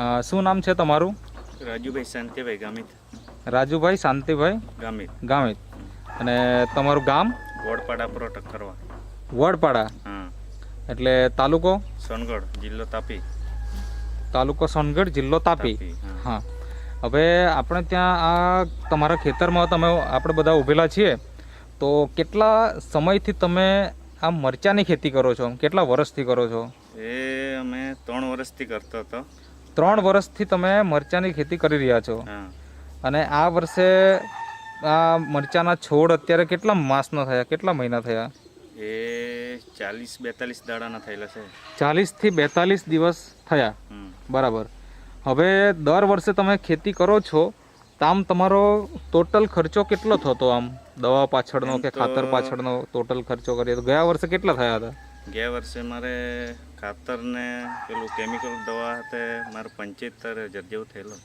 શું નામ છે તમારું? રાજુભાઈ શાંતિભાઈ ગામિત. રાજુભાઈ શાંતિભાઈ ગામિત. ગામિત. અને તમારું ગામ? વડપાડા પ્રોટક કરવા. વડપાડા. એટલે તાલુકો? સોનગઢ જિલ્લો તાપી. તાલુકો સોનગઢ જિલ્લો તાપી. હા. હવે આપણે ત્યાં આ તમારા ખેતરમાં તમે આપણે બધા ઊભેલા છીએ. તો કેટલા સમયથી તમે આ મરચાની ખેતી કરો છો? કેટલા વર્ષથી કરો છો? એ અમે ત્રણ વર્ષથી કરતો હતો. ત્રણ વર્ષથી તમે મરચાની ખેતી કરી રહ્યા છો. અને આ વર્ષે આ મરચાના છોડ અત્યારે કેટલા માસના થયા? કેટલા મહિના થયા? એ ચાલીસ બેતાલીસ દાડાના થયેલા છે. ચાલીસથી બેતાલીસ દિવસ થયા. બરાબર. હવે દર વર્ષે તમે ખેતી કરો છો તો આમ તમારો ટોટલ ખર્ચો કેટલો થતો આમ? દવા પાછળનો કે ખાતર પાછળનો ટોટલ ખર્ચો કરીએ તો ગયા વર્ષે કેટલા થયા હતા? ગયા વર્ષે મારે ખાતર ને પેલું કેમિકલ દવા હતા મારે પંચોતેર હજાર જેવું થયેલું.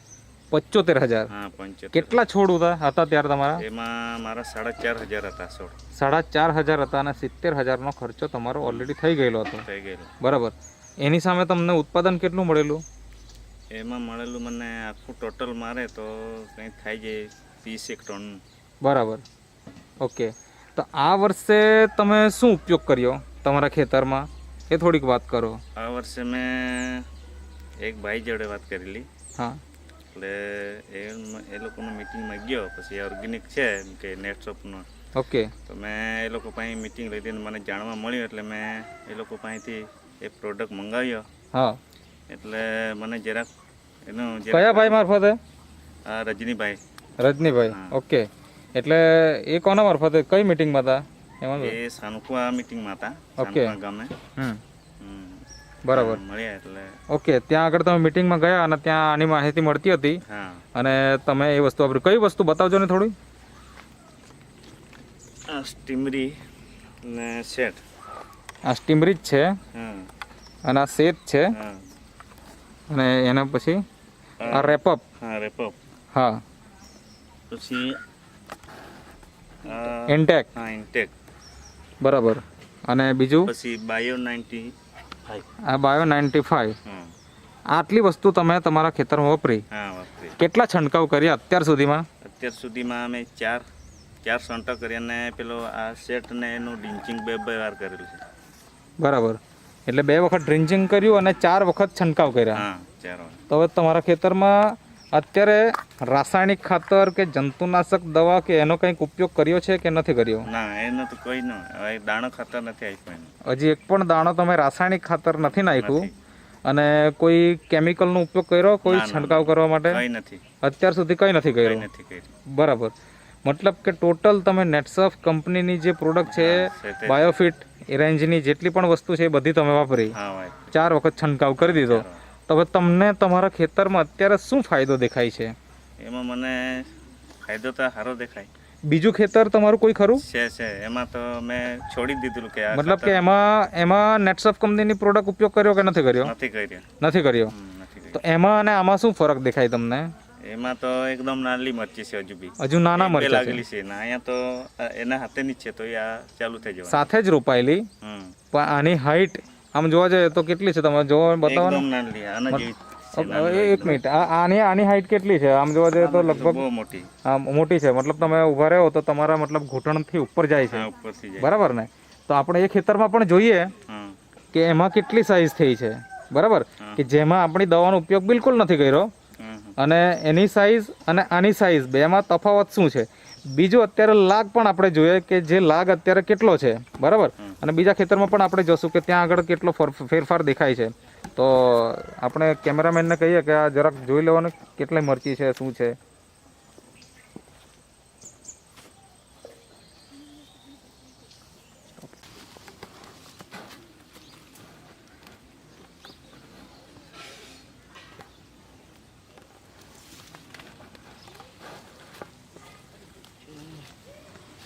પચોતેર હજાર? હા પંચોતેર. કેટલા છોડ હતા હતા ત્યારે તમારા? એમાં મારા સાડા ચાર હજાર હતા છોડ. સાડા ચાર હજાર હતા અને સિત્તેર હજારનો ખર્ચો તમારો ઓલરેડી થઈ ગયેલો હતો. થઈ ગયેલું. બરાબર. એની સામે તમને ઉત્પાદન કેટલું મળેલું? એમાં મળેલું મને આખું ટોટલ મારે તો કંઈ થાય જાય ત્રીસ એક ટન. બરાબર. ઓકે. તો આ વર્ષે તમે શું ઉપયોગ કર્યો? તમારા ખેતરમાં એ થોડીક વાત કરો. આ વર્ષે મેં એક ભાઈ જોડે વાત કરેલી. હા. એટલે એ એ લોકોનો મિટિંગમાં ગયો પછી ઓર્ગેનિક છે એમ કે નેટશોપનો ઓકે. તો મેં એ લોકો પાસે મિટિંગ લીધી અને મને જાણવા મળ્યું એટલે મેં એ લોકો પાસેથી એ પ્રોડક્ટ મંગાવ્યો. હા. એટલે મને જરાક એનું કયા ભાઈ મારફતે? આ રજનીભાઈ. રજનીભાઈ. ઓકે. એટલે એ કોના મારફતે? કઈ મિટિંગમાં હતા? એમાં એ સાનુકુઆ મિટિંગમાં હતા ઓકે. ગામે. હમ. હમ. બરાબર. મળ્યા એટલે ઓકે ત્યાં આગળ તમે મિટિંગમાં ગયા અને ત્યાં આની માહિતી મળતી હતી. અને તમે એ વસ્તુ વાપરી કઈ વસ્તુ બતાવજો ને થોડી? આ સ્ટીમરી ને સેટ આ સ્ટીમરીજ છે. અને આ સેત છે. અને એના પછી આ રેપઅપ હા રેપો હા. પછી ઇન્ટેક હા ઇન્ટેક બરાબર. અને બીજું? પછી બાયો નાઇન્ટી આ બાયો નાઇન્ટી ફાઈવ હા આટલી વસ્તુ તમે તમારા ખેતરમાં વાપરી. હા વાપરી. કેટલા છંટકાવ કર્યા અત્યાર સુધીમાં? અત્યાર સુધીમાં અમે ચાર ચાર છંટકાવ કરી અને પેલો આ સેટ ને એનું ડિંચિંગ બે બે વાર કરેલું છે. બરાબર. એટલે બે વખત ડ્રિન્ચિંગ કર્યું અને ચાર વખત છંટકાવ કર્યા. હા ચાર તો હવે તમારા ખેતરમાં અત્યારે રાસાયણિક ખાતર કે જંતુનાશક દવા કે એનો કંઈક ઉપયોગ કર્યો છે કે નથી કર્યો? ના એનો તો કોઈ ન દાણો ખાતર નથી આપ્યો હજી એક પણ દાણો તમે રાસાયણિક ખાતર નથી નાખ્યું? અને કોઈ કેમિકલનો ઉપયોગ કર્યો? કોઈ છંટકાવ કરવા માટે? કઈ નથી. અત્યાર સુધી કંઈ નથી કર્યું? બરાબર. મતલબ કે ટોટલ તમે નેટસફ કંપનીની જે પ્રોડક્ટ છે બાયોફિટ રેન્જની જેટલી પણ વસ્તુ છે એ બધી તમે વાપરી? ચાર વખત છંટકાવ કરી દીધો. તો હવે તમને તમારા ખેતરમાં અત્યારે શું ફાયદો દેખાય છે? એમાં મને ફાયદો તો સારો દેખાય. બીજું ખેતર તમારું કોઈ ખરું? છે છે. એમાં તો મેં છોડી દીધું કે મતલબ કે એમાં એમાં નેટસફ કંપનીની પ્રોડક્ટ ઉપયોગ કર્યો કે નથી કર્યો? નથી કર્યો. નથી કર્યો. તો એમાં અને આમાં શું ફરક દેખાય તમને? એમાં તો એકદમ નાની મરચી છે હજુ બી. હજુ નાના મરચી લાગેલી છે. ના અહીંયા તો એના હાથેની જ છે તો આ ચાલુ થઈ જવાનું. સાથે જ રોપાયેલી? પણ આની હાઈટ આમ જોવા જઈએ તો કેટલી છે તમે જોવા બતાવો ને એક મિનિટ આની આની હાઈટ કેટલી છે? આમ જોવા જઈએ તો લગભગ મોટી. મોટી છે. મતલબ તમે ઊભા રહો તો તમારા મતલબ ઘૂંટણથી ઉપર જાય છે. બરાબર ને? તો આપણે એ ખેતરમાં પણ જોઈએ કે એમાં કેટલી સાઈઝ થઈ છે. બરાબર? કે જેમાં આપણી દવાનો ઉપયોગ બિલકુલ નથી કર્યો. અને એની સાઈઝ અને આની સાઈઝ બેમાં તફાવત શું છે? બીજું અત્યારે લાગ પણ આપણે જોઈએ કે જે લાગ અત્યારે કેટલો છે બરાબર? અને બીજા ખેતરમાં પણ આપણે જોશું કે ત્યાં આગળ કેટલો ફર- ફેરફાર દેખાય છે. તો આપણે કેમેરામેનને કહીએ કે આ જરાક જોઈ લેવાનું કેટલી મરચી છે શું છે?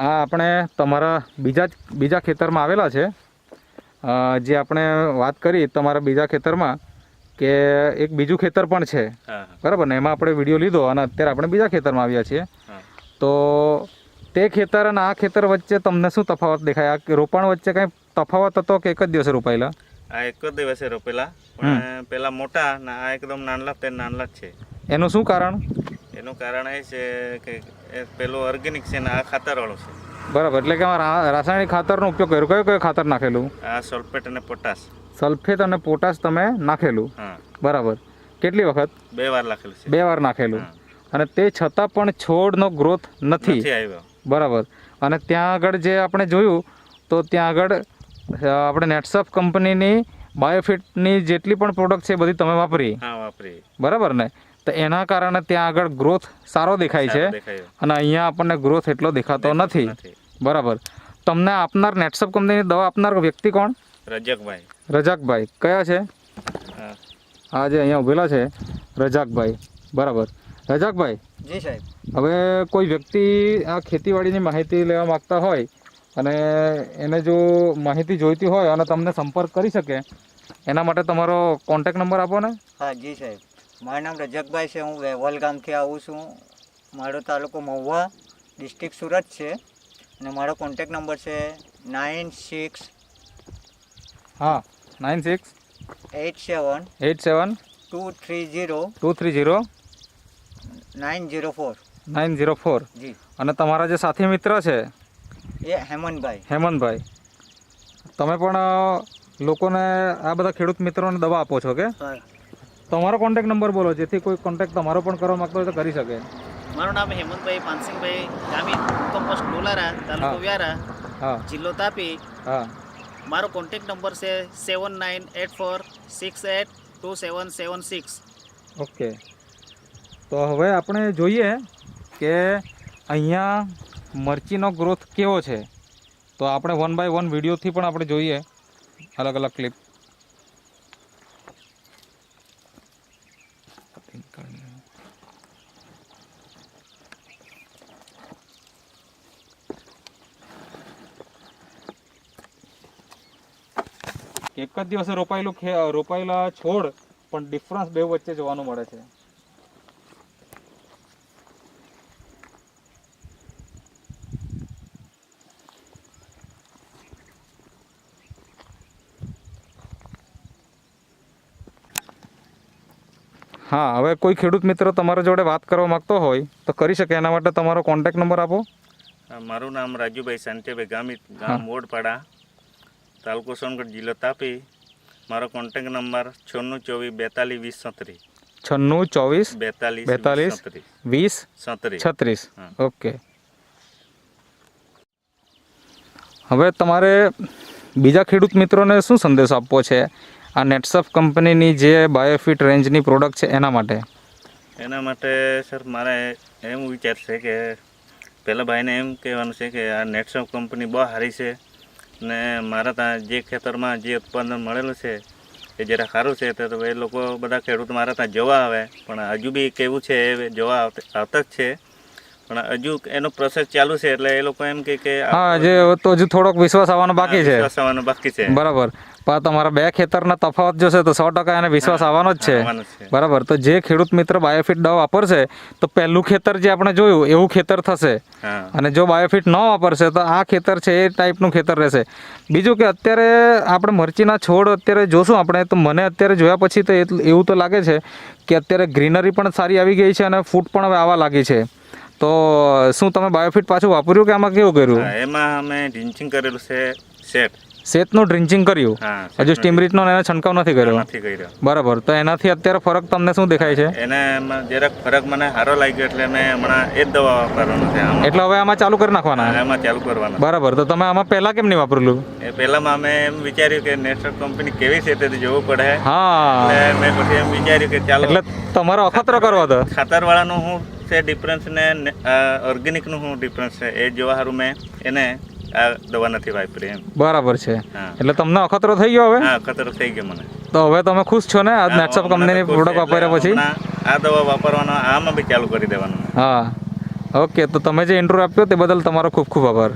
આ આપણે તમારા બીજા જ બીજા ખેતરમાં આવેલા છે. જે આપણે વાત કરી તમારા બીજા ખેતરમાં કે એક બીજું ખેતર પણ છે. બરાબર ને? એમાં આપણે વીડિયો લીધો અને અત્યારે આપણે બીજા ખેતરમાં આવ્યા છીએ. તો તે ખેતર અને આ ખેતર વચ્ચે તમને શું તફાવત દેખાય? આ રોપાણ વચ્ચે કંઈ તફાવત હતો કે એક જ દિવસે રોપાયેલા? આ એક જ દિવસે રોપેલા. પણ પેલા મોટા આ એકદમ નાનલા તે નાનલા જ છે. એનું શું કારણ? એનું કારણ એ છે કે પેલું ઓર્ગેનિક છે ને આ ખાતરવાળું છે. બરાબર એટલે કે આમાં રાસાયણિક ખાતરનો ઉપયોગ કર્યો. કયો કયો ખાતર નાખેલું? આ સલ્ફેટ અને પોટાશ સલ્ફેટ અને પોટાશ તમે નાખેલું? હા. બરાબર. કેટલી વખત? બે વાર નાખેલું છે. બે વાર નાખેલું. અને તે છતાં પણ છોડનો ગ્રોથ નથી. બરાબર. અને ત્યાં આગળ જે આપણે જોયું તો ત્યાં આગળ આપણે નેટસફ કંપનીની બાયોફિટની જેટલી પણ પ્રોડક્ટ છે બધી તમે વાપરી. હા વાપરી. બરાબર ને? તો એના કારણે ત્યાં આગળ ગ્રોથ સારો દેખાય છે. અને અહીંયા આપણને ગ્રોથ એટલો દેખાતો નથી. બરાબર. તમને આપનાર નેટસપ કંપનીની દવા આપનાર વ્યક્તિ કોણ? રજકભાઈ. રજાકભાઈ. કયા છે? હા. આ જે અહીંયા ઉભેલા છે રજાકભાઈ. બરાબર. રજાકભાઈ જી સાહેબ. હવે કોઈ વ્યક્તિ આ ખેતીવાડીની માહિતી લેવા માગતા હોય અને એને જો માહિતી જોઈતી હોય અને તમને સંપર્ક કરી શકે એના માટે તમારો કોન્ટેક નંબર આપો ને. હા જી સાહેબ. મારું નામ રજકભાઈ છે હું વેવલ ગામથી આવું છું. મારો તાલુકો મહુવા ડિસ્ટ્રિક્ટ સુરત છે અને મારો કોન્ટેક નંબર છે નાઇન સિક્સ હા nine six eight seven eight seven two three zero two three zero nine zero four. Nine zero four. જી. અને તમારા જે સાથી મિત્ર છે? એ હેમંતભાઈ. હેમંતભાઈ તમે પણ લોકોને આ બધા ખેડૂત મિત્રોને દવા આપો છો કે? તમારો કોન્ટેક નંબર બોલો જેથી કોઈ કોન્ટેક તમારો પણ કરવા માંગતો હોય તો કરી શકે. મારું નામ હેમંતભાઈ પાનસિંહભાઈ ગામી કમ્પોસ્ટ ડોલારા તાલુકો. વ્યારા હા. જિલ્લો તાપી. હા. મારો કોન્ટેક નંબર છે seven nine eight four six eight two seven seven six okay. તો હવે આપણે જોઈએ કે અહીંયા મરચીનો ગ્રોથ કેવો છે. તો આપણે વન બાય વન વિડીયોથી પણ આપણે જોઈએ. અલગ અલગ ક્લિપ એક જ દિવસે રોપાયેલું ખે રોપાયેલા છોડ પણ ડિફરન્સ બે વચ્ચે જોવાનું મળે છે. હા હવે કોઈ ખેડૂત મિત્ર તમારા જોડે વાત કરવા માંગતો હોય તો કરી શકે. એના માટે તમારો કોન્ટેક્ટ નંબર આપો. મારું નામ રાજુભાઈ શાંતિભાઈ ગામિત ગામ મોડપાડા. તાલુકો સોનગઢ જિલ્લો તાપી. મારો કોન્ટેક્ટ નંબર છન્નું ચોવીસ બેતાલીસ વીસ છત્રીસ. છન્નું ચોવીસ બેતાલીસ બેતાલીસ. વીસ છત્રીસ. છત્રીસ. ઓકે. હવે તમારે બીજા ખેડૂત મિત્રોને શું સંદેશ આપવો છે? આ નેટસફ કંપનીની જે બાયોફિટ રેન્જની પ્રોડક્ટ છે એના માટે. એના માટે સર મારે એમ વિચાર છે કે પહેલાં ભાઈને એમ કહેવાનું છે કે આ નેટસોપ કંપની બહુ સારી છે. ને મારા ત્યાં જે ખેતરમાં જે ઉત્પાદન મળેલું છે, એ જરા સારું છે. તો એ લોકો બધા ખેડૂત મારા ત્યાં જોવા આવે. પણ હજુ બી કેવું છે, એ જોવા આવતા જ છે. પણ હજુ એનો પ્રોસેસ ચાલુ છે એટલે એ લોકો એમ કે કે હા જે તો હજુ થોડોક વિશ્વાસ આવવાનો બાકી છે. વિશ્વાસ આવવાનો બાકી છે. બરાબર. પણ તમારા બે ખેતરના તફાવત જોશે તો સો ટકા એને વિશ્વાસ આવવાનો જ છે. બરાબર. તો જે ખેડૂત મિત્ર બાયોફિટ દવા વાપરશે તો પહેલું ખેતર જે આપણે જોયું એવું ખેતર થશે. અને જો બાયોફિટ ન વાપરશે તો આ ખેતર છે એ ટાઈપનું ખેતર રહેશે. બીજું કે અત્યારે આપણે મરચીના છોડ અત્યારે જોશું આપણે તો મને અત્યારે જોયા પછી તો એવું તો લાગે છે કે અત્યારે ગ્રીનરી પણ સારી આવી ગઈ છે અને ફૂટ પણ હવે આવવા લાગી છે. તો શું તમે બાયોફિટ પાછું વાપર્યું કે આમાં કેવું કર્યું? એમાં અમે ડ્રિન્ચિંગ કરેલું છે સેટ. શેતનું ડ્રિન્ચિંગ કર્યું? હજુ હજુ સ્ટીમરીટનો એને છંટકાવ નથી કર્યો? નથી કર્યો. બરાબર તો એનાથી અત્યારે ફરક તમને શું દેખાય છે? એને જરાક ફરક મને સારો લાગ્યો એટલે મેં હમણાં એ જ દવા વાપરવાનું છે એટલે હવે આમાં ચાલુ કરી નાખવાના? એમાં ચાલુ કરવાના. બરાબર તો તમે આમાં પહેલા કેમ નહીં વાપરેલું? એ પહેલામાં અમે એમ વિચાર્યું કે નેશનલ કંપની કેવી છે તે જોવું પડે. હા. મેં પછી એમ વિચાર્યું કે ચાલો એટલે તમારો અખતરો કરવો હતો ખાતરવાળાનું શું છે ડિફરન્સ ને ઓર્ગેનિકનું શું ડિફરન્સ છે. એ જોવા સારું મેં. એને આ દવા નથી વાપરી એમ. બરાબર છે. એટલે તમને અખતરો થઈ ગયો હવે? હા ખતરો થઈ ગયો મને. તો હવે તમે ખુશ છો ને? આ નેટસપ કંપનીની પ્રોડક્ટ વાપર્યા પછી? આ દવા વાપરવાનો આમાં બી ચાલુ કરી દેવાનું હા. ઓકે તો તમે જે ઇન્ટરવ્યુ આપ્યો તે બદલ તમારો ખૂબ ખૂબ આભાર.